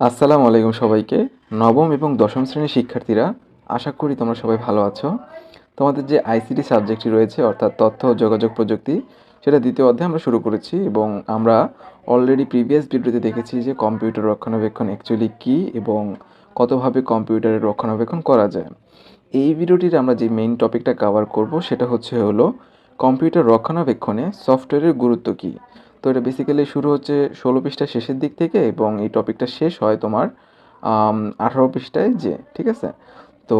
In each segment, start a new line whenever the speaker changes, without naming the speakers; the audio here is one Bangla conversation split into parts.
আসসালামু আলাইকুম সবাইকে। নবম এবং দশম শ্রেণির শিক্ষার্থীরা, আশা করি তোমরা সবাই ভালো আছো। তোমাদের যে আইসিটি সাবজেক্টটি রয়েছে, অর্থাৎ তথ্য ও যোগাযোগ প্রযুক্তি, সেটা দ্বিতীয় অধ্যায়ে আমরা শুরু করেছি এবং আমরা অলরেডি প্রিভিয়াস ভিডিওতে দেখেছি যে কম্পিউটার রক্ষণাবেক্ষণ অ্যাকচুয়ালি কী এবং কতভাবে কম্পিউটারের রক্ষণাবেক্ষণ করা যায়। এই ভিডিওটির আমরা যে মেইন টপিকটা কভার করব, সেটা হচ্ছে হলো কম্পিউটার রক্ষণাবেক্ষণে সফটওয়্যারের গুরুত্ব কী। তো এটা বেসিক্যালি শুরু হচ্ছে ষোলো পৃষ্ঠার শেষের দিক থেকে এবং এই টপিকটা শেষ হয় তোমার আঠারো পৃষ্ঠায় যে ঠিক আছে? তো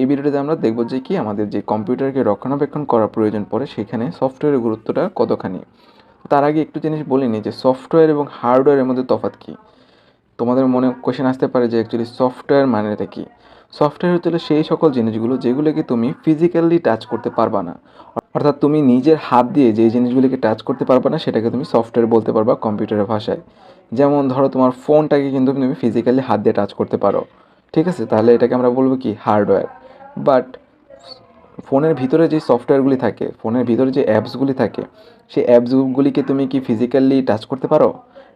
এই ভিডিওটিতে আমরা দেখব যে কি আমাদের যে কম্পিউটারকে রক্ষণাবেক্ষণ করার প্রয়োজন পড়ে সেখানে সফটওয়্যারের গুরুত্বটা কতখানি? তার আগে একটু জিনিস বলিনি যে সফটওয়্যার এবং হার্ডওয়্যারের মধ্যে তফাৎ কী? তোমাদের মনে কোয়েশ্চেন আসতে পারে যে অ্যাকচুয়ালি সফটওয়্যার মানেটা কি? সফটওয়্যার হচ্ছে সেই সকল জিনিসগুলো যেগুলোকে তুমি ফিজিক্যালি টাচ করতে পারবা না। অর্থাৎ তুমি নিজের হাত দিয়ে যে জিনিসগুলিকে টাচ করতে পারবে না, সেটাকে তুমি সফটওয়্যার বলতে পারবা কম্পিউটারের ভাষায়। যেমন ধরো তোমার ফোনটাকে কিন্তু তুমি ফিজিক্যালি হাত দিয়ে টাচ করতে পারো। ঠিক আছে? তাহলে এটাকে আমরা বলব কি? হার্ডওয়্যার বাট ফোনের ভিতরে যে সফটওয়্যারগুলি থাকে ফোনের ভিতরে যে অ্যাপসগুলি থাকে, সেই অ্যাপসগুলিকে তুমি কি ফিজিক্যালি টাচ করতে পারো?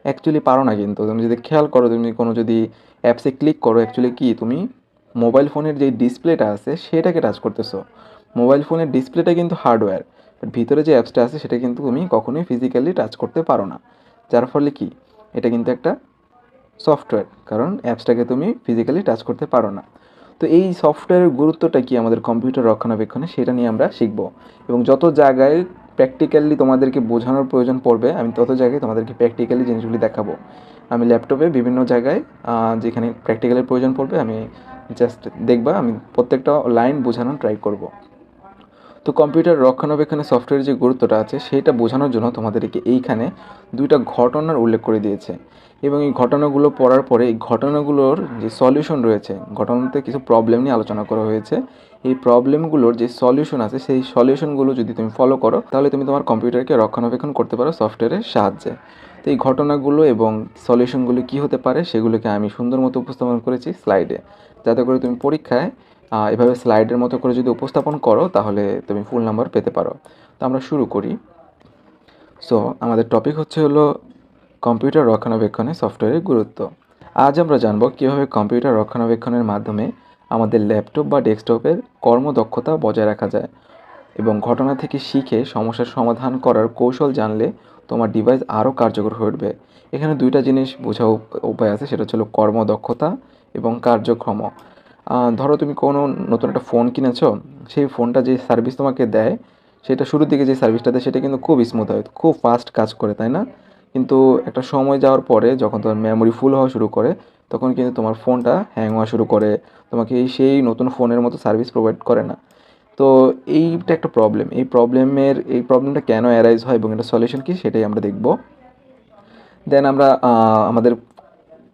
অ্যাকচুয়ালি পারো না কিন্তু। তুমি যদি খেয়াল করো, তুমি কোনো যদি অ্যাপসে ক্লিক করো অ্যাকচুয়ালি কি? তুমি মোবাইল ফোনের যে ডিসপ্লেটা আছে, সেটাকে টাচ করতেছো। মোবাইল ফোনের ডিসপ্লেটা কিন্তু হার্ডওয়্যার বাট ভিতরে যে অ্যাপসটা আছে, সেটা কিন্তু তুমি কখনোই ফিজিক্যালি টাচ করতে পারো না। যার ফলে কি? এটা কিন্তু একটা সফটওয়্যার কারণ অ্যাপসটাকে তুমি ফিজিক্যালি টাচ করতে পারো না। তো এই সফটওয়্যারের গুরুত্বটা কি আমাদের কম্পিউটার রক্ষণাবেক্ষণে, সেটা নিয়ে আমরা শিখব। এবং যত জায়গায় প্র্যাকটিক্যালি তোমাদেরকে বোঝানোর প্রয়োজন পড়বে, আমি তত জায়গায় তোমাদেরকে প্র্যাকটিক্যালি জিনিসগুলি দেখাবো। আমি ল্যাপটপে বিভিন্ন জায়গায় যেখানে প্র্যাকটিক্যালের প্রয়োজন পড়বে, আমি জাস্ট দেখবা আমি প্রত্যেকটা লাইন বোঝানোর ট্রাই করব। তো কম্পিউটার রক্ষণাবেক্ষণের সফটওয়্যারের যে গুরুত্বটা আছে, সেটা বোঝানোর জন্য তোমাদেরকে এইখানে দুইটা ঘটনার উল্লেখ করে দিয়েছে। এবং এই ঘটনাগুলো পড়ার পরে এই ঘটনাগুলোর যে সলিউশন রয়েছে, ঘটনাতে কিছু প্রবলেম নিয়ে আলোচনা করা হয়েছে, এই প্রবলেমগুলোর যে সলিউশন আছে, সেই সলিউশনগুলো যদি তুমি ফলো করো, তাহলে তুমি তোমার কম্পিউটারকে রক্ষণাবেক্ষণ করতে পারো সফটওয়্যারের সাহায্যে। তো এই ঘটনাগুলো এবং সলিউশনগুলো কী হতে পারে সেগুলোকে আমি সুন্দর মতো উপস্থাপন করেছি স্লাইডে। যাতে করে তুমি পরীক্ষায় এভাবে স্লাইডের মতো করে যদি উপস্থাপন করো, তাহলে তুমি ফুল নাম্বার পেতে পারো। তো আমরা শুরু করি। সো, আমাদের টপিক হচ্ছে হলো কম্পিউটার রক্ষণাবেক্ষণে সফটওয়্যারের গুরুত্ব। আজ আমরা জানব কীভাবে কম্পিউটার রক্ষণাবেক্ষণের মাধ্যমে আমাদের ল্যাপটপ বা ডেস্কটপের কর্মদক্ষতা বজায় রাখা যায়। এবং ঘটনা থেকে শিখে সমস্যার সমাধান করার কৌশল জানলে তোমার ডিভাইস আরও কার্যকর হয়ে উঠবে। এখানে দুইটা জিনিস বোঝা উপায় আছে, সেটা হচ্ছে কর্মদক্ষতা এবং কার্যক্ষম ধরো তুমি কোনো নতুন একটা ফোন কিনেছো, সেই ফোনটা যে সার্ভিস তোমাকে দেয়, সেটা শুরুর দিকে যে সার্ভিসটা দেয়, সেটা কিন্তু খুব স্মুথ হয়, খুব ফাস্ট কাজ করে, তাই না? কিন্তু একটা সময় যাওয়ার পরে যখন তোমার মেমোরি ফুল হওয়া শুরু করে, তখন কিন্তু তোমার ফোনটা হ্যাং হওয়া শুরু করে। তোমাকে সেই নতুন ফোনের মতো সার্ভিস প্রোভাইড করে না। তো এইটা একটা প্রবলেম এই প্রবলেমের এই প্রবলেমটা কেন অ্যারাইজ হয় এবং এটা সলিউশন কী সেটাই আমরা দেখব। দেন আমরা আমাদের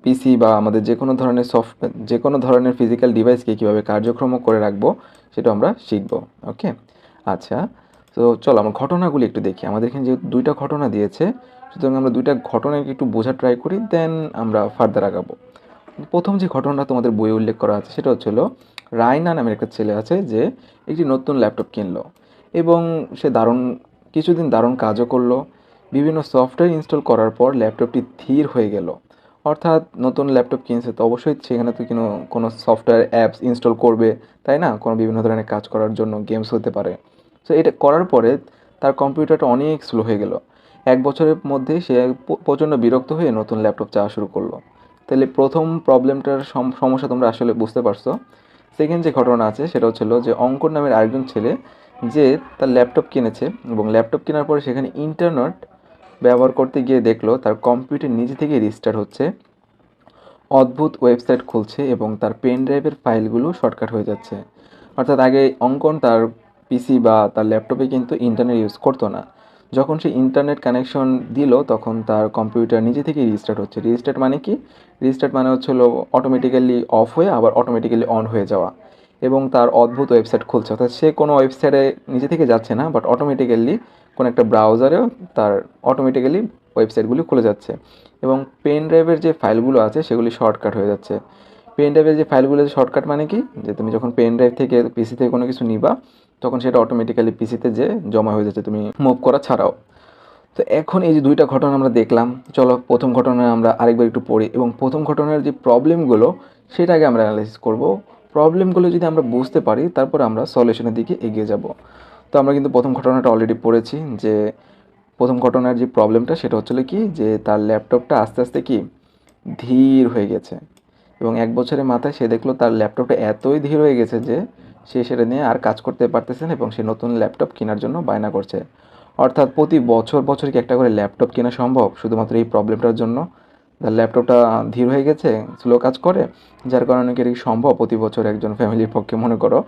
পিসি বা আমাদের যে কোনো ধরনের সফটওয়্যার যে কোনো ধরনের ফিজিক্যাল ডিভাইসকে কীভাবে কার্যক্রম করে রাখব সেটা আমরা শিখব ওকে আচ্ছা তো চলো আমরা ঘটনাগুলি একটু দেখি। আমাদের এখানে যে দুইটা ঘটনা দিয়েছে, সুতরাং আমরা দুইটা ঘটনাকে একটু বোঝার ট্রাই করি দেন আমরা ফার্দার আগাবো। প্রথম যে ঘটনাটা তোমাদের বইয়ে উল্লেখ করা আছে সেটা হচ্ছিল রায়না নামের একটা ছেলে আছে যে একটি নতুন ল্যাপটপ কিনলো এবং সে দারুণ, কিছুদিন দারুণ কাজও করল। বিভিন্ন সফটওয়্যার ইনস্টল করার পর ল্যাপটপটি ধীর হয়ে গেল। অর্থাৎ নতুন ল্যাপটপ কিনছে, তো অবশ্যই সেখানে তো কোনো কোনো সফটওয়্যার অ্যাপস ইনস্টল করবে, তাই না? কোনো বিভিন্ন ধরনের কাজ করার জন্য গেমস হতে পারে। সো এটা করার পরে তার কম্পিউটারটা অনেক স্লো হয়ে গেল। এক বছরের মধ্যে সে প্রচণ্ড বিরক্ত হয়ে নতুন ল্যাপটপ চাওয়া শুরু করল। তাহলে প্রথম প্রবলেমটার সমস্যা তোমরা আসলে বুঝতে পারছ। সেকেন্ড যে ঘটনা আছে, সেটা হচ্ছিল যে অঙ্কন নামের আরেকজন ছেলে, যে তার ল্যাপটপ কিনেছে এবং ল্যাপটপ কেনার পরে সেখানে ইন্টারনেট ব্যবহার করতে গিয়ে দেখল তার কম্পিউটার নিজে থেকে রিস্টার্ট হচ্ছে। অদ্ভুত ওয়েবসাইট খুলছে এবং তার পেন ড্রাইভের ফাইলগুলো শর্টকাট হয়ে যাচ্ছে। অর্থাৎ আগে অঙ্কন তার পিসি বা তার ল্যাপটপে কিন্তু ইন্টারনেট ইউজ করতো না। যখন সে ইন্টারনেট কানেকশন দিল, তখন তার কম্পিউটার নিজে থেকেই রিস্টার্ট হচ্ছে। রিস্টার্ট মানে কি? রিস্টার্ট মানে হচ্ছে হলো অটোমেটিক্যালি অফ হয়ে আবার অটোমেটিক্যালি অন হয়ে যাওয়া। এবং তার অদ্ভুত ওয়েবসাইট খুলছে। অর্থাৎ সে কোনো ওয়েবসাইটে নিজে থেকে যাচ্ছে না বাট অটোমেটিক্যালি কোনো একটা ব্রাউজারেও তার অটোমেটিক্যালি ওয়েবসাইটগুলি খুলে যাচ্ছে। এবং পেন ড্রাইভের যে ফাইলগুলো আছে, সেগুলি শর্টকাট হয়ে যাচ্ছে। পেন ড্রাইভের যে ফাইলগুলো শর্টকাট মানে কি? যে তুমি যখন পেন ড্রাইভ থেকে পিসি থেকে কোনো কিছু নিবা তখন সেটা অটোমেটিক্যালি পিসিতে যে জমা হয়ে যাচ্ছে, তুমি মুভ করা ছাড়াও। তো এখন এই যে দুইটা ঘটনা আমরা দেখলাম, চলো প্রথম ঘটনা আমরা আরেকবার একটু পড়ি এবং প্রথম ঘটনার যে প্রবলেমগুলো সেটা আগে আমরা অ্যানালাইসিস করব। প্রবলেমগুলো যদি আমরা বুঝতে পারি, তারপর আমরা সলিউশনের দিকে এগিয়ে যাব। তো আমরা কিন্তু প্রথম ঘটনাটা অলরেডি পড়েছি যে, প্রথম ঘটনার যে প্রবলেমটা সেটা হচ্ছিল কি যে, তার ল্যাপটপটা আস্তে আস্তে কি ধীর হয়ে গেছে। এবং এক বছরের মাথায় সে দেখল তার ল্যাপটপটা এতই ধীর হয়ে গেছে যে সে সেটা নিয়ে আর কাজ করতে পারতেছে না এবং সে নতুন ল্যাপটপ কেনার জন্য বায়না করছে। অর্থাৎ প্রতি বছর বছর কি একটা করে ল্যাপটপ কেনা সম্ভব? শুধুমাত্র এই প্রবলেমটার জন্য? ল্যাপটপটা ধীর হয়ে গেছে স্লো কাজ করে, যার কারণে কি সম্ভব? প্রতি বছর একজন ফ্যামিলির পক্ষে মনে করো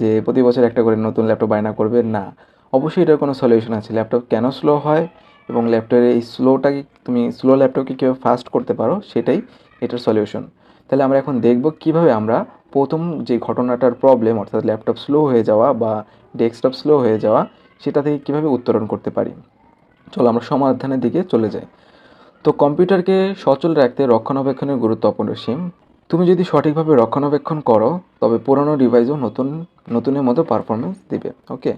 যে প্রতি বছর একটা করে নতুন ল্যাপটপ বায়না করবে? না। অবশ্যই এটার কোনো সলিউশন আছে। ল্যাপটপ কেন স্লো হয় এবং ল্যাপটপের এই স্লোটাকে তুমি স্লো ল্যাপটপকে কীভাবে ফাস্ট করতে পারো? সেটাই এটার সলিউশন তাহলে আমরা এখন দেখব কীভাবে আমরা প্রথম যে ঘটনাটার প্রবলেম অর্থাৎ ল্যাপটপ স্লো হয়ে যাওয়া বা ডেস্কটপ স্লো হয়ে যাওয়া, সেটা থেকে কীভাবে উত্তরণ করতে পারি? চলো আমরা সমাধানের দিকে চলে যাই। তো কম্পিউটারকে সচল রাখতে রক্ষণাবেক্ষণের গুরুত্ব অপরিসীম। তুমি যদি সঠিকভাবে রক্ষণাবেক্ষণ করো, তবে পুরনো ডিভাইসও নতুন, নতুনের মতো পারফরমেন্স দিবে ওকে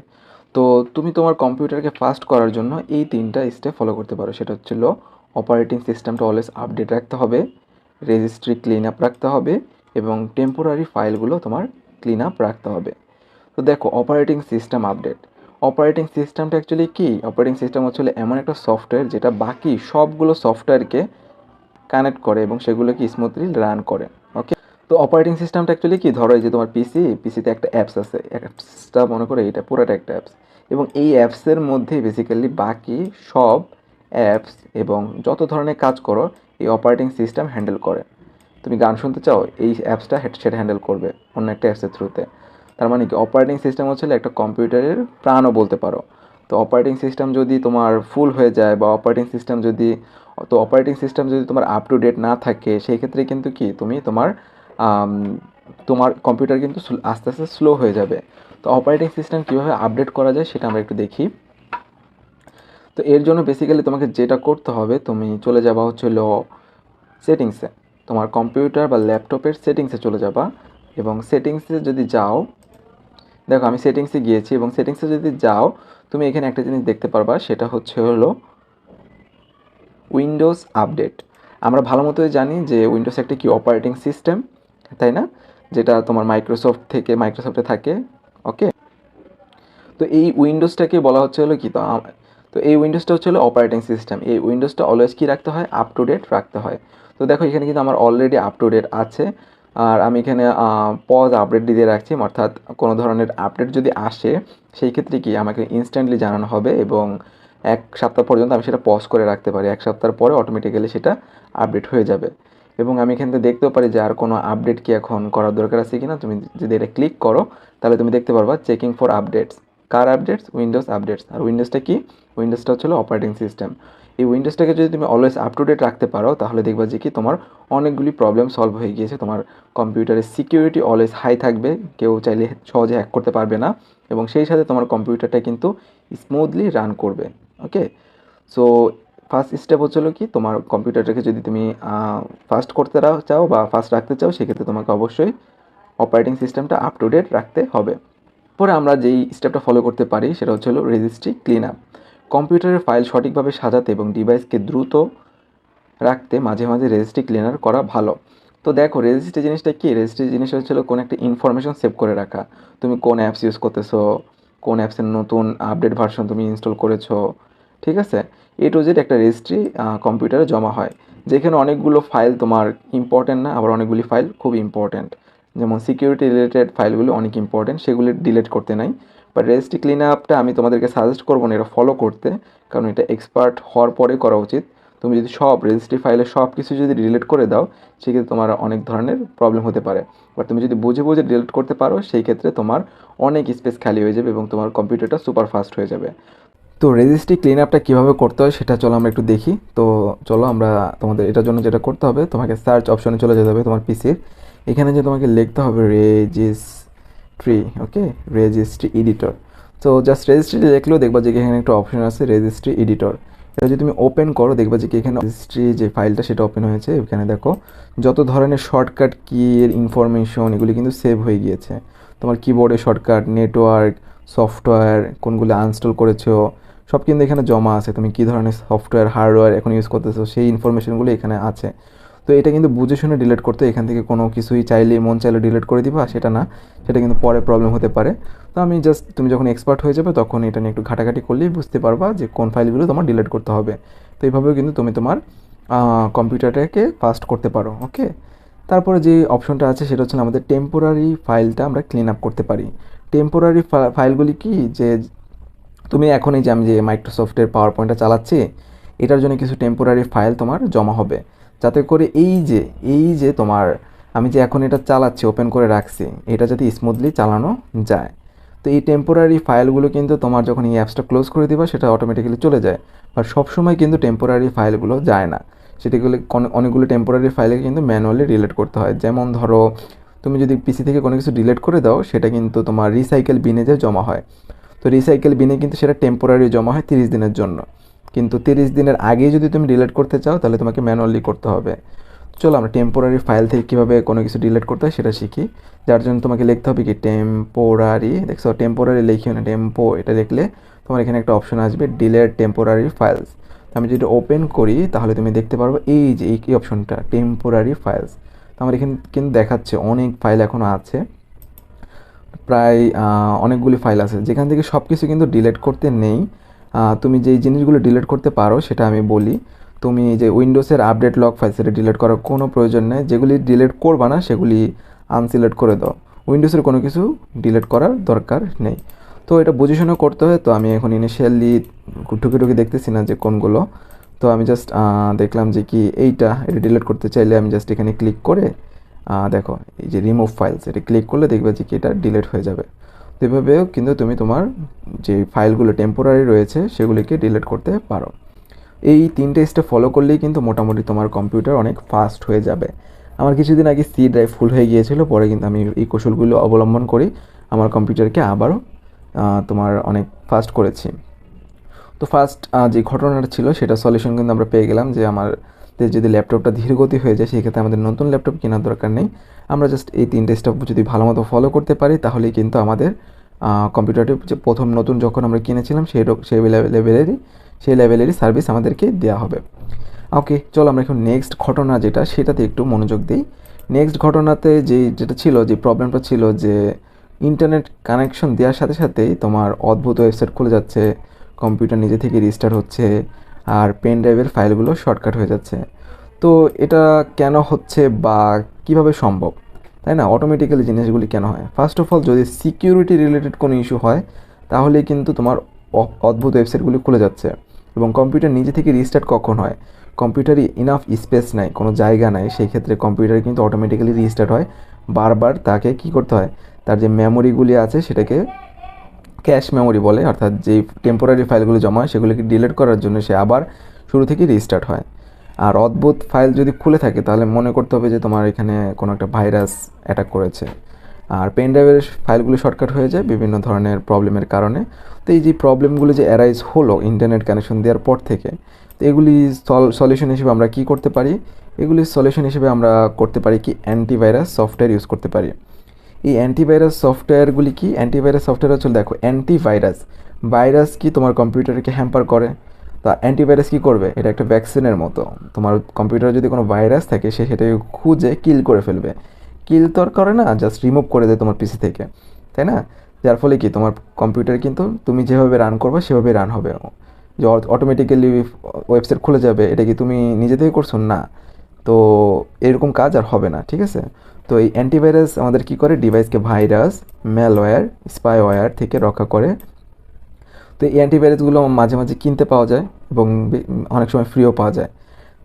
তো তুমি তোমার কম্পিউটারকে ফাস্ট করার জন্য এই তিনটা স্টেপ ফলো করতে পারো। সেটা হচ্ছিল অপারেটিং সিস্টেমটা অলওয়েজ আপডেট রাখতে হবে রেজিস্ট্রি ক্লিন আপ রাখতে হবে এবং টেম্পোরারি ফাইলগুলো তোমার ক্লিন আপ রাখতে হবে। তো দেখো অপারেটিং সিস্টেম আপডেট অপারেটিং সিস্টেমটা অ্যাকচুয়ালি কী? অপারেটিং সিস্টেম হচ্ছে এমন একটা সফটওয়্যার যেটা বাকি সবগুলো সফটওয়্যারকে কানেক্ট করে এবং সেগুলোকে স্মুথলি রান করে ওকে তো অপারেটিং সিস্টেমটা অ্যাকচুয়ালি কি? ধরো এই যে তোমার পিসি পিসিতে একটা অ্যাপস আছে। অ্যাপসটা মনে করো এটা পুরোটা একটা অ্যাপস এবং এই অ্যাপসের মধ্যে বেসিক্যালি বাকি সব অ্যাপস এবং যত ধরনের কাজ করো, এই অপারেটিং সিস্টেম হ্যান্ডেল করে। তুমি গান শুনতে চাও, এই অ্যাপসটা সেটা হ্যান্ডেল করবে অন্য একটা অ্যাপসের থ্রুতে তার মানে কি অপারেটিং সিস্টেম হচ্ছে একটা কম্পিউটারের প্রাণও বলতে পারো। তো অপারেটিং সিস্টেম যদি তোমার ফুল হয়ে যায় বা অপারেটিং সিস্টেম যদি, তো অপারেটিং সিস্টেম যদি তোমার আপ টু ডেট না থাকে, সেই ক্ষেত্রে কিন্তু কি, তুমি তোমার তোমার কম্পিউটার কিন্তু আস্তে আস্তে স্লো হয়ে যাবে। তো অপারেটিং সিস্টেম কীভাবে আপডেট করা যায় সেটা আমরা একটু দেখি। তো এর জন্য বেসিক্যালি তোমাকে যেটা করতে হবে, তুমি চলে যাবা হচ্ছিল সেটিংসে তোমার কম্পিউটার বা ল্যাপটপের সেটিংসে চলে যাবা এবং সেটিংসে যদি যাও, দেখো আমি সেটিংসে গিয়েছি এবং সেটিংসে যদি যাও, তুমি এখানে একটা জিনিস দেখতে পারবা, সেটা হচ্ছে হলো উইন্ডোজ আপডেট। আমরা ভালো মতোই জানি যে উইন্ডোজ একটা কি অপারেটিং সিস্টেম, তাই না? যেটা তোমার মাইক্রোসফট থেকে মাইক্রোসফটে থাকে, ওকে? তো এই উইন্ডোজটাকে বলা হচ্ছে হলো কি? তো তো এই উইন্ডোজটা হচ্ছে হলো অপারেটিং সিস্টেম। এই উইন্ডোজটা অলওয়েজ কি রাখতে হয়? আপ টু ডেট রাখতে হয়। তো দেখো, এখানে কিন্তু আমার অলরেডি আপ টু ডেট আছে। আর আমি এখানে পজ আপডেট দিয়ে রাখছি। অর্থাৎ কোনো ধরনের আপডেট যদি আসে, সেই ক্ষেত্রে কি আমাকে ইনস্ট্যান্টলি জানানো হবে এবং এক সপ্তাহ পর্যন্ত আমি সেটা পজ করে রাখতে পারি। এক সপ্তাহ পরে অটোমেটিক্যালি সেটা আপডেট হয়ে যাবে। এবং আমি এখান থেকে দেখতেও পারি যে আর কোনো আপডেট কি এখন করার দরকার আছে কি না তুমি যদি এটা ক্লিক করো, তাহলে তুমি দেখতে পারবা চেকিং ফর আপডেটস কার আপডেটস উইন্ডোজ আপডেটস আর উইন্ডোজটা কি? উইন্ডোজটা হচ্ছে অপারেটিং সিস্টেম এই উইন্ডোজটাকে যদি তুমি অলওয়েজ আপ টু ডেট রাখতে পারো, তাহলে দেখবা যে কি তোমার অনেকগুলি প্রবলেম সলভ হয়ে গিয়েছে। তোমার কম্পিউটারের সিকিউরিটি অলওয়েজ হাই থাকবে, কেউ চাইলে সহজে হ্যাক করতে পারবে না এবং সেই সাথে তোমার কম্পিউটারটা কিন্তু স্মুথলি রান করবে ওকে সো ফার্স্ট স্টেপ হচ্ছিল কি, তোমার কম্পিউটারটাকে যদি তুমি ফাস্ট করতে চাও বা ফাস্ট রাখতে চাও, সেক্ষেত্রে তোমাকে অবশ্যই অপারেটিং সিস্টেমটা আপ টু ডেট রাখতে হবে। পরে আমরা যেই স্টেপটা ফলো করতে পারি, সেটা হচ্ছে হলো রেজিস্ট্রি ক্লিন আপ কম্পিউটারের ফাইল সঠিকভাবে সাজাতে এবং ডিভাইসকে দ্রুত রাখতে মাঝে মাঝে রেজিস্ট্রি ক্লিনার করা ভালো। তো দেখো, রেজিস্ট্রি জিনিসটা কি? রেজিস্ট্রি জিনিস হচ্ছিল কোনো একটা ইনফরমেশন সেভ করে রাখা। তুমি কোন অ্যাপস ইউজ করতেছো? কোন অ্যাপসের নতুন আপডেট ভার্সন তুমি ইনস্টল করেছ? ঠিক আছে? এ টু জেড একটা রেজিস্ট্রি কম্পিউটারে জমা হয়। যেখানে অনেকগুলো ফাইল তোমার ইম্পর্টেন্ট না, আবার অনেকগুলি ফাইল খুব ইম্পর্টেন্ট যেমন সিকিউরিটি রিলেটেড ফাইলগুলো অনেক ইম্পর্টেন্ট সেগুলি ডিলিট করতে নাই। বাট রেজিস্ট্রি ক্লিন আপটা আমি তোমাদেরকে সাজেস্ট করব না, এটা ফলো করতে। কারণ এটা এক্সপার্ট হওয়ার পরে করা উচিত। তুমি যদি সব রেজিস্ট্রি ফাইলে সব কিছু যদি ডিলিট করে দাও, সেক্ষেত্রে তোমার অনেক ধরনের প্রবলেম হতে পারে। বাট তুমি যদি বুঝে বুঝে ডিলিট করতে পারো, সেই ক্ষেত্রে তোমার অনেক স্পেস খালি হয়ে যাবে এবং তোমার কম্পিউটারটা সুপার ফাস্ট হয়ে যাবে। তো রেজিস্ট্রি ক্লিন আপটা কীভাবে করতে হয়, সেটা চলো আমরা একটু দেখি। তো চলো আমরা তোমাদের এটার জন্য যেটা করতে হবে, তোমাকে সার্চ অপশনে চলে যেতে হবে তোমার পিসির এখানে যে তোমাকে লিখতে হবে রেজিস্ট্রি ওকে রেজিস্ট্রি এডিটর তো জাস্ট রেজিস্ট্রি লিখলেও দেখবা যে এখানে একটা অপশন আছে রেজিস্ট্রি এডিটর এটা যদি তুমি ওপেন করো, দেখবা যে কি এখানে রেজিস্ট্রি যে ফাইলটা সেটা ওপেন হয়েছে, এখানে দেখো, যত ধরনের শর্টকাট কি এর ইনফরমেশন এগুলি কিন্তু সেভ হয়ে গিয়েছে। তোমার কিবোর্ডে শর্টকাট নেটওয়ার্ক সফটওয়্যার কোনগুলো আনস্টল করেছ, সব কিন্তু এখানে জমা আছে। তুমি কী ধরনের সফটওয়্যার হার্ডওয়্যার এখন ইউজ করতেছো, সেই ইনফরমেশনগুলো এখানে আছে। তো এটা কিন্তু বুঝে শুনে ডিলিট করতে এখান থেকে কোনো কিছুই চাইলে, মন চাইলে ডিলিট করে দিবা, সেটা না। সেটা কিন্তু পরে প্রবলেম হতে পারে। তো আমি জাস্ট তুমি যখন এক্সপার্ট হয়ে যাবে তখন এটা নিয়ে একটু ঘাটাঘাটি করলেই বুঝতে পারবা যে কোন ফাইলগুলো তোমার ডিলিট করতে হবে। তো এইভাবেও কিন্তু তুমি তোমার কম্পিউটারটাকে ফাস্ট করতে পারো ওকে তারপরে যে অপশনটা আছে সেটা হচ্ছে আমাদের টেম্পোরারি ফাইলটা আমরা ক্লিন আপ করতে পারি। টেম্পোরারি ফাইলগুলি কি যে তুমি এখনই যে আমি যে মাইক্রোসফটের পাওয়ার পয়েন্টটা চালাচ্ছি, এটার জন্য কিছু টেম্পোরারি ফাইল তোমার জমা হবে। যাতে করে এই যে এই যে তোমার, আমি যে এখন এটা চালাচ্ছি ওপেন করে রাখছি, এটা যাতে স্মুথলি চালানো যায়। তো এই টেম্পোরারি ফাইলগুলো কিন্তু তোমার যখন এই অ্যাপসটা ক্লোজ করে দিবা, সেটা অটোমেটিক্যালি চলে যায়। বাট সবসময় কিন্তু টেম্পোরারি ফাইলগুলো যায় না। সেটাগুলো অনেকগুলো টেম্পোরারি ফাইলে কিন্তু ম্যানুয়ালি রিলেট করতে হয়। যেমন ধরো, তুমি যদি পিসি থেকে কোনো কিছু ডিলেট করে দাও, সেটা কিন্তু তোমার রিসাইকেল বিনে যে জমা হয়। তো রিসাইকেল বিনে কিন্তু সেটা টেম্পোরারি জমা হয় তিরিশ দিনের জন্য। কিন্তু তিরিশ দিনের আগে যদি তুমি ডিলিট করতে চাও, তাহলে তোমাকে ম্যানুয়ালি করতে হবে। চলো আমরা টেম্পোরারি ফাইল থেকে কীভাবে কোনো কিছু ডিলিট করতে হয় সেটা শিখি। যার জন্য তোমাকে লিখতে হবে কি টেম্পোরারি দেখছ? টেম্পোরারি লিখিও না টেম্পো এটা লিখলে তোমার এখানে একটা অপশন আসবে ডিলেট টেম্পোরারি ফাইলস আমি যদি ওপেন করি, তাহলে তুমি দেখতে পারব এই যে এই অপশনটা টেম্পোরারি ফাইলস তো আমার এখানে কিন্তু দেখাচ্ছে অনেক ফাইল এখনও আছে। প্রায় অনেকগুলি ফাইল আছে। যেখান থেকে সব কিছু কিন্তু ডিলেট করতে নেই। তুমি যেই জিনিসগুলো ডিলিট করতে পারো, সেটা আমি বলি। তুমি যে উইন্ডোজের আপডেট লক ফাইল সেটা ডিলিট করার কোনো প্রয়োজন নেই। যেগুলি ডিলিট করবা না, সেগুলি আনসিলেক্ট করে দাও। উইন্ডোজের কোনো কিছু ডিলিট করার দরকার নেই। তো এটা বুঝে করতে হয়, তো আমি এখন ইনিশিয়ালি ঢুকে ঢুকে দেখতেছি না যে কোনগুলো। তো আমি জাস্ট দেখলাম যে কি এইটা, এটা ডিলিট করতে চাইলে আমি জাস্ট এখানে ক্লিক করে দেখো, এই যে রিমুভ ফাইলস এটা ক্লিক করলে দেখবে যে কি এটা ডিলিট হয়ে যাবে। তো কিন্তু তুমি তোমার যে ফাইলগুলো টেম্পোরারি রয়েছে সেগুলিকে ডিলিট করতে পারো। এই তিনটে স্টেপ ফলো করলেই কিন্তু মোটামুটি তোমার কম্পিউটার অনেক ফাস্ট হয়ে যাবে। আমার কিছুদিন আগে সি ড্রাইভ ফুল হয়ে গিয়েছিল, পরে কিন্তু আমি এই কৌশলগুলো অবলম্বন করি আমার কম্পিউটারকে আবারও তোমার অনেক ফাস্ট করেছি। তো ফার্স্ট যে ঘটনাটা ছিল সেটা সলিউশন কিন্তু আমরা পেয়ে গেলাম যে আমার যদি ল্যাপটপটা ধীরগতি হয়ে যায়, সেক্ষেত্রে আমাদের নতুন ল্যাপটপ কেনার দরকার নেই। আমরা জাস্ট এই তিনটে স্টেপ যদি ভালো মতো ফলো করতে পারি, তাহলেই কিন্তু আমাদের কম্পিউটারটি যে প্রথম নতুন যখন আমরা কিনেছিলাম, সেই সেই লেভেলেরই সেই লেভেলেরই সার্ভিস আমাদেরকে দেওয়া হবে। ওকে চলো আমরা এখন নেক্সট ঘটনা যেটা, সেটাতে একটু মনোযোগ দিই। নেক্সট ঘটনাতে যে, যেটা ছিল, যে প্রবলেমটা ছিল যে ইন্টারনেট কানেকশন দেওয়ার সাথে সাথেই তোমার অদ্ভুত ওয়েবসাইট খুলে যাচ্ছে কম্পিউটার নিজে থেকে রিস্টার্ট হচ্ছে আর পেন ড্রাইভের ফাইলগুলো শর্টকাট হয়ে যাচ্ছে। তো এটা কেন হচ্ছে বা কীভাবে সম্ভব? তাই না? অটোমেটিক্যালি জিনিসগুলি কেন হয়? ফার্স্ট অফ অল যদি সিকিউরিটি রিলেটেড কোনো ইস্যু হয়, তাহলে কিন্তু তোমার অদ্ভুত ওয়েবসাইটগুলি খুলে যাচ্ছে। এবং কম্পিউটার নিজে থেকে রিস্টার্ট কখন হয়? কম্পিউটারই ইনাফ স্পেস নাই, কোনো জায়গা নাই। সেই ক্ষেত্রে কম্পিউটার কিন্তু অটোমেটিক্যালি রিস্টার্ট হয়। বারবার তাকে কি করতে হয়? তার যে মেমোরিগুলি আছে, সেটাকে ক্যাশ মেমোরি বলে, অর্থাৎ যে টেম্পোরারি ফাইলগুলো জমা হয় সেগুলিকে ডিলিট করার জন্য সে আবার শুরু থেকে রিস্টার্ট হয়। আর অদ্ভুত ফাইল যদি খুলে থাকে, তাহলে মনে করতে হবে যে তোমার এখানে কোনো একটা ভাইরাস অ্যাটাক করেছে। আর পেন ড্রাইভের ফাইলগুলো শর্টকাট হয়ে যায় বিভিন্ন ধরনের প্রবলেমের কারণে। তো এই যে প্রবলেমগুলো যে অ্যারাইজ হলো ইন্টারনেট কানেকশন দেওয়ার পর থেকে, তো এগুলি সলিউশন হিসেবে আমরা কি করতে পারি? এগুলি সলিউশন হিসেবে আমরা করতে পারি কি? অ্যান্টিভাইরাস সফটওয়্যার ইউজ করতে পারি। এই অ্যান্টিভাইরাস সফটওয়্যারগুলি কি? অ্যান্টিভাইরাস সফটওয়্যার হচ্ছে, দেখো অ্যান্টিভাইরাস ভাইরাস কি তোমার কম্পিউটারকে হ্যাম্পার করে? তা অ্যান্টিভাইরাস কী করবে? এটা একটা ভ্যাকসিনের মতো। তোমার কম্পিউটারে যদি কোনো ভাইরাস থাকে, সে সেটাকে খুঁজে কিল করে ফেলবে। কিল তো আর করে না জাস্ট রিমুভ করে দেয় তোমার পিসি থেকে। তাই না? যার ফলে কি, তোমার কম্পিউটার কিন্তু তুমি যেভাবে রান করবে, সেভাবে রান হবে। যে অটোমেটিক্যালি ওয়েবসাইট খুলে যাবে, এটা কি তুমি নিজে থেকে করছ? না। তো এরকম কাজ আর হবে না, ঠিক আছে? তো এই অ্যান্টিভাইরাস আমাদের কি করে? ডিভাইসকে ভাইরাস ম্যালওয়্যার স্পাইওয়্যার থেকে রক্ষা করে। তো এই অ্যান্টিভাইরাসগুলো মাঝে মাঝে কিনতে পাওয়া যায় এবং অনেক সময় ফ্রিও পাওয়া যায়।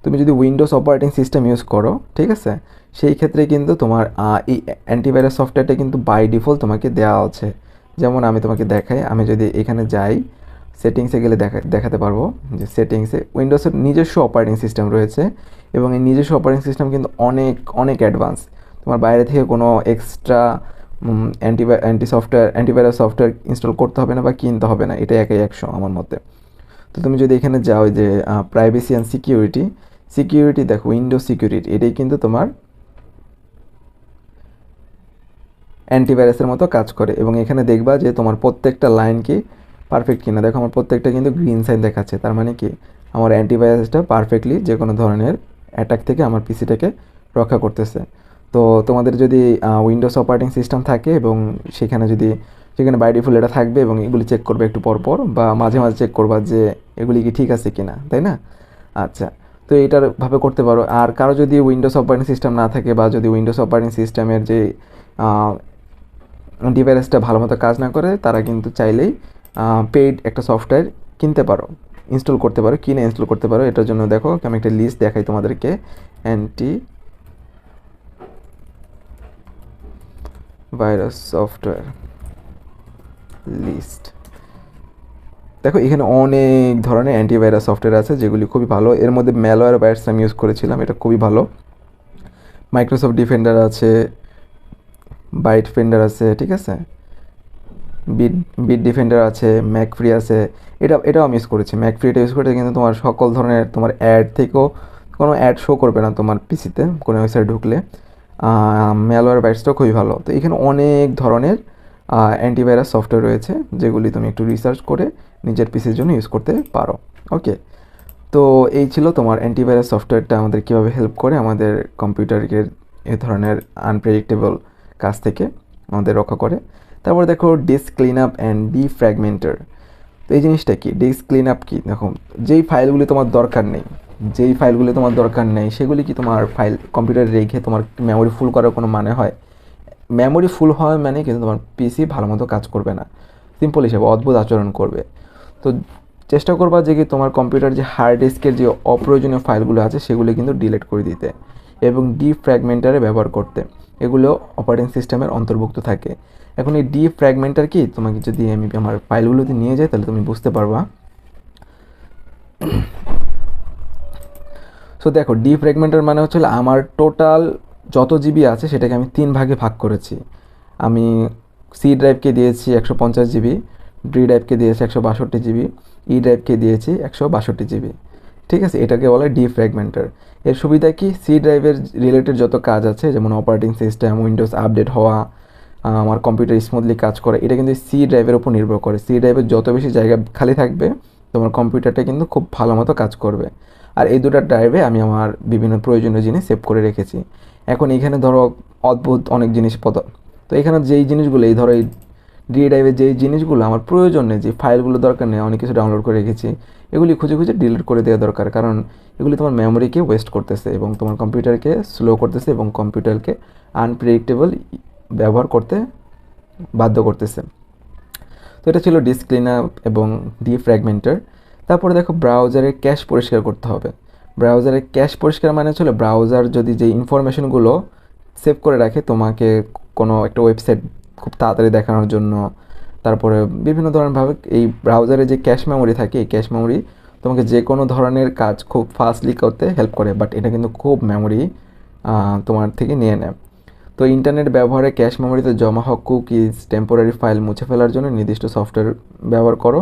তুমি যদি উইন্ডোজ অপারেটিং সিস্টেম ইউজ করো, ঠিক আছে? সেই ক্ষেত্রে কিন্তু তোমার এই অ্যান্টিভাইরাস সফটওয়্যারটা কিন্তু বাই ডিফল্ট তোমাকে দেওয়া আছে। যেমন আমি তোমাকে দেখাই, আমি যদি এখানে যাই সেটিংসে গেলে দেখা, দেখাতে পারব যে সেটিংসে উইন্ডোজের নিজস্ব অপারেটিং সিস্টেম রয়েছে এবং এই নিজস্ব অপারেটিং সিস্টেম কিন্তু অনেক অনেক অ্যাডভান্স তোমার বাইরে থেকে কোনো extra anti anti software antivirus software install করতে হবে না বা কিনতে হবে না এটা একাই একশো আমার মতে। তো তুমি যদি এখানে যাও যে প্রাইভেসি অ্যান্ড সিকিউরিটি সিকিউরিটি দেখো উইন্ডো সিকিউরিটি এটাই কিন্তু তোমার অ্যান্টিভাইরাসের মতো কাজ করে। এবং এখানে দেখবা যে তোমার প্রত্যেকটা লাইন কি পারফেক্ট কিনা। দেখো, আমার প্রত্যেকটা কিন্তু গ্রিন সাইন দেখাচ্ছে। তার মানে কি? আমার অ্যান্টিভাইরাসটা পারফেক্টলি যে কোনো ধরনের অ্যাটাক থেকে আমার পিসিটাকে রক্ষা করতেছে। তো তোমাদের যদি উইন্ডোজ অপারেটিং সিস্টেম থাকে এবং সেখানে যদি, সেখানে বাই ডিফল্ট এটা থাকবে এবং এগুলি চেক করবে একটু পর পর বা মাঝে মাঝে চেক করবা যে এগুলি কি ঠিক আছে কিনা, তাই না? আচ্ছা তো এটার ভাবে করতে পারো। আর কারও যদি উইন্ডোজ অপারেটিং সিস্টেম না থাকে বা যদি উইন্ডোজ অপারেটিং সিস্টেমের যে ডিভাইসটা ভালো মতো কাজ না করে, তারা কিন্তু চাইলেই পেইড একটা সফটওয়্যার কিনতে পারো ইনস্টল করতে পারো, কিনে ইনস্টল করতে পারো। এটার জন্য দেখো, আমি একটা লিস্ট দেখাই তোমাদেরকে। অ্যান্টি ভাইরাস সফটওয়্যার লিস্ট দেখো, এখানে অনেক ধরনের অ্যান্টিভাইরাস সফটওয়্যার আছে, যেগুলি খুবই ভালো। এর মধ্যে ম্যালওয়্যার ভাইরাস আমি ইউজ করেছিলাম, এটা খুবই ভালো। মাইক্রোসফট ডিফেন্ডার আছে বাইট ফেন্ডার আছে, ঠিক আছে? বিট বিট ডিফেন্ডার আছে ম্যাক ফ্রি আছে, এটা, এটাও ইউজ করেছি। ম্যাক ফ্রি এটা ইউজ করতে কিন্তু তোমার সকল ধরনের তোমার অ্যাড থেকেও কোনো অ্যাড শো করবে না তোমার পিসিতে কোনো ওয়েবসাইট ঢুকলে। ম্যালওয়্যার বাইটসটাও খুবই ভালো। তো এখানে অনেক ধরনের অ্যান্টিভাইরাস সফটওয়্যার রয়েছে, যেগুলি তুমি একটু রিসার্চ করে নিজের পিসির জন্য ইউজ করতে পারো। ওকে তো এই ছিল তোমার অ্যান্টিভাইরাস সফটওয়্যারটা আমাদের কীভাবে হেল্প করে আমাদের কম্পিউটারকে এ ধরনের আনপ্রেডিক্টেবল কাজ থেকে আমাদের রক্ষা করে। তারপর দেখো disk clean up and defragmenter তো এই জিনিসটা কি? ডিস্ক ক্লিন আপ কী? দেখো, যেই ফাইলগুলি তোমার দরকার নেই, যেই ফাইলগুলি তোমার দরকার নেই, সেগুলি কি তোমার ফাইল কম্পিউটারে রেখে তোমার মেমোরি ফুল করার কোনো মানে হয়? মেমোরি ফুল হয় মানে কিন্তু তোমার পিসি ভালো মতো কাজ করবে না। সিম্পল হিসেবে, অদ্ভুত আচরণ করবে। তো চেষ্টা করবা যে কি তোমার কম্পিউটার যে হার্ড ডিস্কের যে অপ্রয়োজনীয় ফাইলগুলো আছে, সেগুলো কিন্তু ডিলিট করে দিতে এবং ডিফ্র্যাগমেন্টারে ব্যবহার করতে। এগুলো অপারেটিং সিস্টেমের অন্তর্ভুক্ত থাকে। এখন এই ডিফ্র্যাগমেন্টার কি? তোমাকে যদি আমি আমার ফাইলগুলোতে নিয়ে যাই, তাহলে তুমি বুঝতে পারবা। সো দেখো ডিফ্র্যাগমেন্টার মানে হচ্ছে আমার টোটাল যত জিবি আছে, সেটাকে আমি তিন ভাগে ভাগ করেছি। আমি সি ড্রাইভকে দিয়েছি একশো পঞ্চাশ জিবি ডি ড্রাইভকে দিয়েছি একশো বাষট্টি জিবি ই ড্রাইভকে দিয়েছি একশো বাষট্টি জিবি ঠিক আছে? এটাকে বলে ডি ফ্র্যাগমেন্টার এর সুবিধা কি? সি ড্রাইভের রিলেটেড যত কাজ আছে, যেমন অপারেটিং সিস্টেম উইন্ডোজ আপডেট হওয়া আমার কম্পিউটার স্মুথলি কাজ করে। এটা কিন্তু সি ড্রাইভের উপর নির্ভর করে। সি ড্রাইভের যত বেশি জায়গা খালি থাকবে, তোমার কম্পিউটারটা কিন্তু খুব ভালো মতো কাজ করবে। আর এই দুটো ড্রাইভে আমি আমার বিভিন্ন প্রয়োজনীয় জিনিস সেভ করে রেখেছি। এখন এখানে ধরো অদ্ভুত অনেক জিনিসপত্র। তো এখানে যেই জিনিসগুলো, এই ধরো এই ডি ড্রাইভে যেই জিনিসগুলো, আমার প্রয়োজন নেই, যে ফাইলগুলো দরকার নেই, অনেক কিছু ডাউনলোড করে রেখেছি, এগুলি খুঁজে খুঁজে ডিলিট করে দেওয়া দরকার। কারণ এগুলি তোমার মেমোরিকে ওয়েস্ট করতেছে এবং তোমার কম্পিউটারকে স্লো করতেছে এবং কম্পিউটারকে আনপ্রেডিক্টেবল ব্যবহার করতে বাধ্য করতেছে। তো এটা ছিল ডিসক্লিন আপ এবং ডিফ্র্যাগমেন্টার। তারপরে দেখো ব্রাউজারের ক্যাশ পরিষ্কার করতে হবে। ব্রাউজারের ক্যাশ পরিষ্কার মানে হচ্ছে ব্রাউজার যদি যে ইনফরমেশনগুলো সেভ করে রাখে, তোমাকে কোনো একটা ওয়েবসাইট খুব তাড়াতাড়ি দেখানোর জন্য। তারপরে বিভিন্ন ধরনেরভাবে এই ব্রাউজারে যে ক্যাশ মেমোরি থাকে, এই ক্যাশ মেমোরি তোমাকে যে কোনো ধরনের কাজ খুব ফাস্টলি করতে হেল্প করে বাট এটা কিন্তু খুব মেমোরি তোমার থেকে নিয়ে নেয়। তো ইন্টারনেট ব্যবহারে ক্যাশ মেমোরিতে জমা হওয়া কুকিজ টেম্পোরারি ফাইল মুছে ফেলার জন্য নির্দিষ্ট সফটওয়্যার ব্যবহার করো।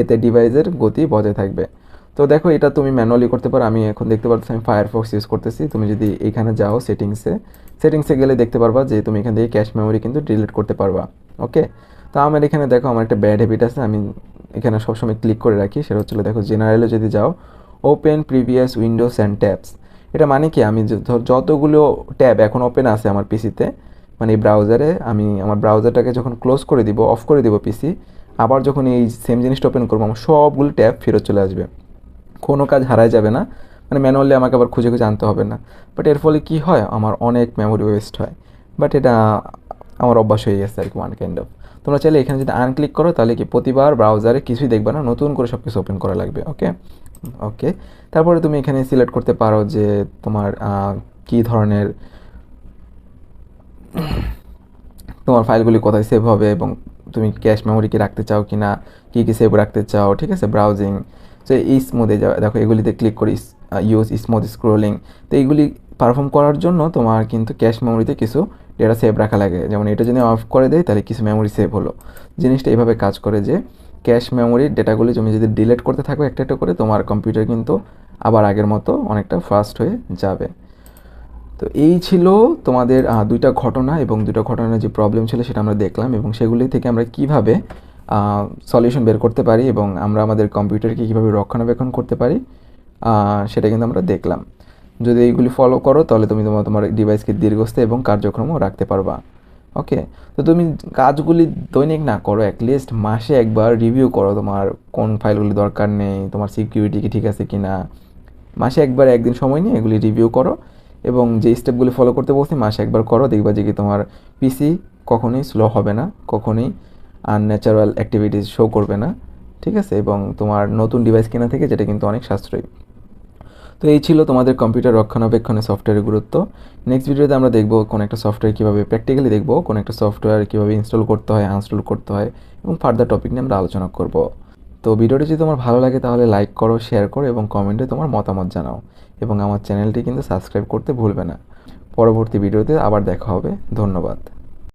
এতে ডিভাইসের গতি বজায় থাকবে। তো দেখো, এটা তুমি ম্যানুয়ালি করতে পারো। আমি এখন দেখতে পাচ্ছি আমি ফায়ারফক্স ইউজ করতেছি। তুমি যদি এখানে যাও সেটিংসে সেটিংসে গেলে দেখতে পারবা যে তুমি এখান থেকে ক্যাশ মেমোরি কিন্তু ডিলিট করতে পারবা। ওকে তো আমার এখানে দেখো, আমার একটা ব্যাড হ্যাবিট আছে। আমি এখানে সবসময় ক্লিক করে রাখি। সেটা হচ্ছিল দেখো জেনারেলে যদি যাও open previous windows and tabs এটা মানে কি? আমি যতগুলো ট্যাব এখন ওপেন আছে আমার পিসিতে মানে এই ব্রাউজারে আমি আমার ব্রাউজারটাকে যখন ক্লোজ করে দিব অফ করে দিব পিসি আবার যখন এই সেম জিনিসটা ওপেন করব, আমার সবগুলো ট্যাব ফেরত চলে আসবে। কোনো কাজ হারাই যাবে না। মানে ম্যানুয়ালি আমাকে আবার খুঁজে খুঁজে আনতে হবে না। বাট এর ফলে কী হয়? আমার অনেক মেমোরি ওয়েস্ট হয়। বাট এটা আমার অভ্যাস হয়ে গেছে আর কি ওয়ান কাইন্ড অফ তোমরা চাইলে এখানে যদি আনক্লিক করো, তাহলে কি প্রতিবার ব্রাউজারে কিছুই দেখবে না। নতুন করে সব কিছু ওপেন করা লাগবে ওকে ওকে তারপরে তুমি এখানে সিলেক্ট করতে পারো যে তোমার কি ধরনের, তোমার ফাইলগুলি কোথায় সেভ হবে এবং তুমি ক্যাশ মেমোরি কি রাখতে চাও কি না কী কী সেভ রাখতে চাও, ঠিক আছে? ব্রাউজিং সো এই স্মুথে যাও। দেখো, এগুলিতে ক্লিক করি ইউজ স্মুথ স্ক্রোলিং তো এইগুলি পারফর্ম করার জন্য তোমার কিন্তু ক্যাশ মেমোরিতে কিছু ডেটা সেভ রাখা লাগে। যেমন এটা যদি অফ করে দেয় তাহলে কিছু মেমোরি সেভ হলো। জিনিসটা এইভাবে কাজ করে যে ক্যাশ মেমোরির ডেটাগুলি তুমি যদি ডিলিট করতে থাকো একটা একটা করে, তোমার কম্পিউটার কিন্তু আবার আগের মতো অনেকটা ফাস্ট হয়ে যাবে। তো এই ছিল তোমাদের দুইটা ঘটনা এবং দুইটা ঘটনার যে প্রবলেম ছিল সেটা আমরা দেখলাম এবং সেগুলি থেকে আমরা কীভাবে সলিউশন বের করতে পারি এবং আমরা আমাদের কম্পিউটারকে কীভাবে রক্ষণাবেক্ষণ করতে পারি সেটা কিন্তু আমরা দেখলাম। যদি এইগুলি ফলো করো, তাহলে তুমি তোমার তোমার ডিভাইসকে দীর্ঘস্থায়ী এবং কার্যক্রমও রাখতে পারবা। ওকে তো তুমি কাজগুলি দৈনিক না করো অ্যাটলিস্ট মাসে একবার রিভিউ করো তোমার কোন ফাইলগুলি দরকার নেই, তোমার সিকিউরিটি কি ঠিক আছে কি না মাসে একবার একদিন সময় নিয়ে এগুলি রিভিউ করো এবং যে স্টেপগুলি ফলো করতে বলছি, মাসে একবার করো, দেখবা যে কি তোমার পিসি কখনোই স্লো হবে না, কখনোই আনন্যাচারাল অ্যাক্টিভিটিস শো করবে না, ঠিক আছে? এবং তোমার নতুন ডিভাইস কেনা থেকে যেটা কিন্তু অনেক সাশ্রয়ী। তো এই ছিল তোমাদের কম্পিউটার রক্ষণাবেক্ষণে সফটওয়্যারের গুরুত্ব। নেক্সট ভিডিওতে আমরা দেখব কোন একটা সফটওয়্যার কীভাবে প্র্যাকটিক্যালি দেখব, কোন একটা সফটওয়্যার কীভাবে ইনস্টল করতে হয় আনস্টল করতে হয় এবং ফার্দার টপিক নিয়ে আমরা আলোচনা করব। তো ভিডিওটি যদি তোমার ভালো লাগে তাহলে লাইক করো শেয়ার করো এবং কমেন্টে তোমার মতামত জানাও এবং আমার চ্যানেলটি কিন্তু সাবস্ক্রাইব করতে ভুলবে না। পরবর্তী ভিডিওতে আবার দেখা হবে। ধন্যবাদ।